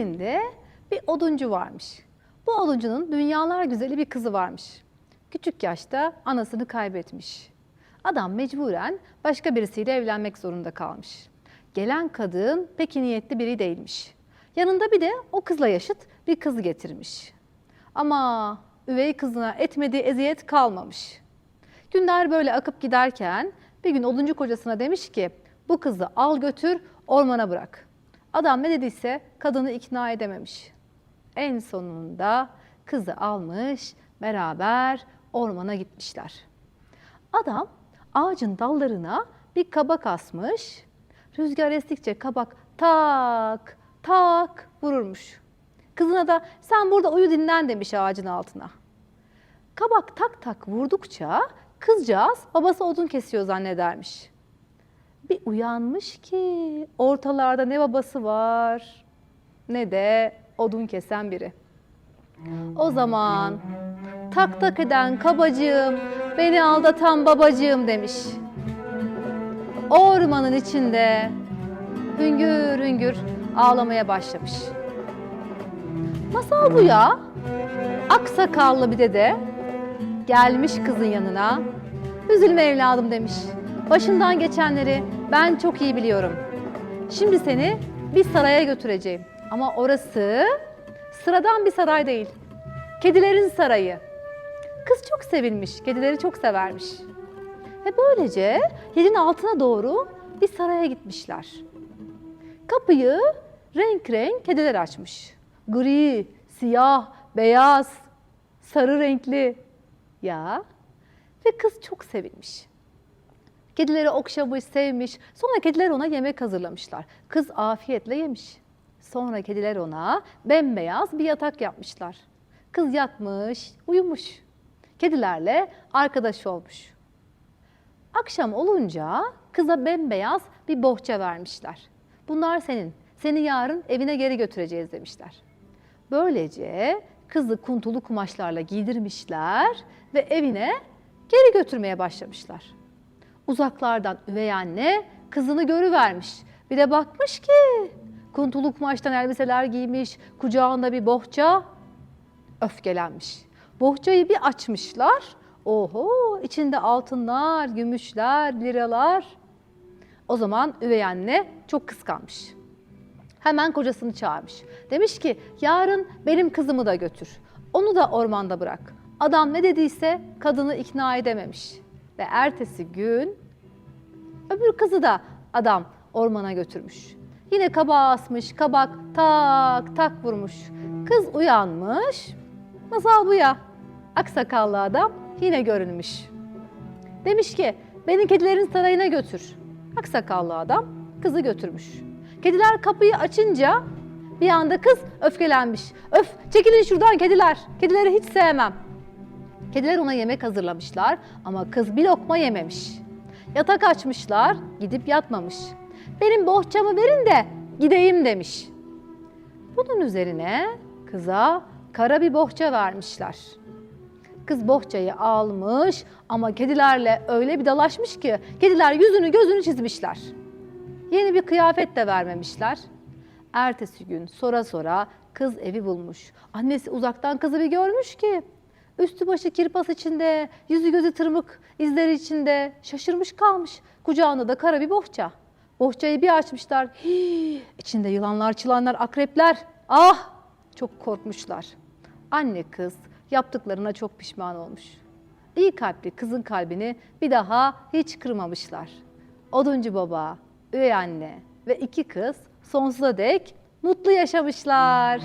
Birinde bir oduncu varmış. Bu oduncunun dünyalar güzeli bir kızı varmış. Küçük yaşta anasını kaybetmiş. Adam mecburen başka birisiyle evlenmek zorunda kalmış. Gelen kadın pek niyetli biri değilmiş. Yanında bir de o kızla yaşıt bir kız getirmiş. Ama üvey kızına etmediği eziyet kalmamış. Günler böyle akıp giderken bir gün oduncu kocasına demiş ki bu kızı al götür ormana bırak. Adam ne dediyse kadını ikna edememiş. En sonunda kızı almış beraber ormana gitmişler. Adam ağacın dallarına bir kabak asmış. Rüzgar estikçe kabak tak tak vururmuş. Kızına da sen burada uyu dinlen demiş ağacın altına. Kabak tak tak vurdukça kızcağız babası odun kesiyor zannedermiş. Bir uyanmış ki ortalarda ne babası var ne de odun kesen biri. O zaman tak tak eden kabacığım, beni aldatan babacığım demiş. Ormanın içinde hüngür hüngür ağlamaya başlamış. Masal bu ya. Aksakallı bir dede gelmiş kızın yanına. Üzülme evladım demiş. Başından geçenleri ben çok iyi biliyorum. Şimdi seni bir saraya götüreceğim. Ama orası sıradan bir saray değil. Kedilerin sarayı. Kız çok sevilmiş, kedileri çok severmiş. Ve böylece yerin altına doğru bir saraya gitmişler. Kapıyı renk renk kediler açmış. Gri, siyah, beyaz, sarı renkli. Ya ve kız çok sevilmiş. Kedileri okşamış, sevmiş. Sonra kediler ona yemek hazırlamışlar. Kız afiyetle yemiş. Sonra kediler ona bembeyaz bir yatak yapmışlar. Kız yatmış, uyumuş. Kedilerle arkadaş olmuş. Akşam olunca kıza bembeyaz bir bohça vermişler. Bunlar senin. Seni yarın evine geri götüreceğiz demişler. Böylece kızı kuntulu kumaşlarla giydirmişler ve evine geri götürmeye başlamışlar. Uzaklardan üvey anne kızını görüvermiş. Bir de bakmış ki kuntulu kumaştan elbiseler giymiş, kucağında bir bohça öfkelenmiş. Bohçayı bir açmışlar. Oho içinde altınlar, gümüşler, liralar. O zaman üvey anne çok kıskanmış. Hemen kocasını çağırmış. Demiş ki yarın benim kızımı da götür. Onu da ormanda bırak. Adam ne dediyse kadını ikna edememiş. Ve ertesi gün öbür kızı da adam ormana götürmüş. Yine kabağa asmış, kabak tak tak vurmuş. Kız uyanmış. Masal bu ya. Aksakallı adam yine görünmüş. Demiş ki beni kedilerin sarayına götür. Aksakallı adam kızı götürmüş. Kediler kapıyı açınca bir anda kız öfkelenmiş. Öf çekilin şuradan kediler. Kedileri hiç sevmem. Kediler ona yemek hazırlamışlar ama kız bir lokma yememiş. Yatak açmışlar, gidip yatmamış. Benim bohçamı verin de gideyim demiş. Bunun üzerine kıza kara bir bohça vermişler. Kız bohçayı almış ama kedilerle öyle bir dalaşmış ki kediler yüzünü gözünü çizmişler. Yeni bir kıyafet de vermemişler. Ertesi gün sora sora kız evi bulmuş. Annesi uzaktan kızı bir görmüş ki üstü başı kirpas içinde, yüzü gözü tırmık izleri içinde şaşırmış kalmış. Kucağında da kara bir bohça. Bohçayı bir açmışlar. Hii, içinde yılanlar, çılanlar, akrepler. Ah! Çok korkmuşlar. Anne kız yaptıklarına çok pişman olmuş. İyi kalpli kızın kalbini bir daha hiç kırmamışlar. Oduncu baba, üvey anne ve iki kız sonsuza dek mutlu yaşamışlar.